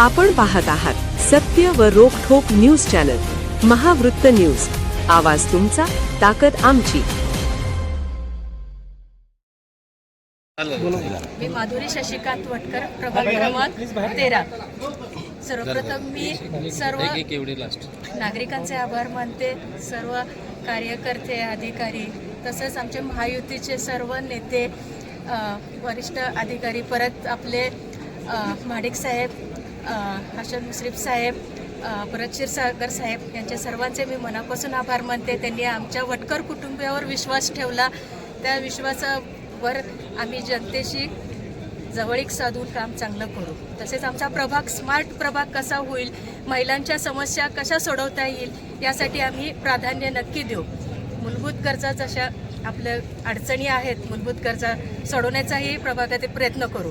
आपण पाहत आहात सत्य व रोखोक न्यूज चॅनल महावृत्त न्यूज. आवाज तुमचा ताकद आमची. मी माधुरी शशिकांत वटकर प्रभाग क्रमांक तेरा. सर्वप्रथम मी सर्व नागरिकांचे आभार मानते. सर्व कार्यकर्ते अधिकारी तसेच आमचे महायुतीचे सर्व नेते वरिष्ठ अधिकारी परत आपले माडिक साहेब हर्षद मुश्रीफ साहेब परत क्षीरसागर साहेब यांच्या सर्वांचे मी मनापासून आभार मानते. त्यांनी आमच्या वटकर कुटुंबियावर विश्वास ठेवला. त्या विश्वासावर आम्ही जनतेशी जवळीक साधून काम चांगलं करू. तसेच आमचा प्रभाग स्मार्ट प्रभाग कसा होईल महिलांच्या समस्या कशा सोडवता येईल यासाठी आम्ही प्राधान्य नक्की देऊ. मूलभूत गरजा जशा आपल्या अडचणी आहेत मूलभूत गरजा सोडवण्याचाही प्रभागातील प्रयत्न करू.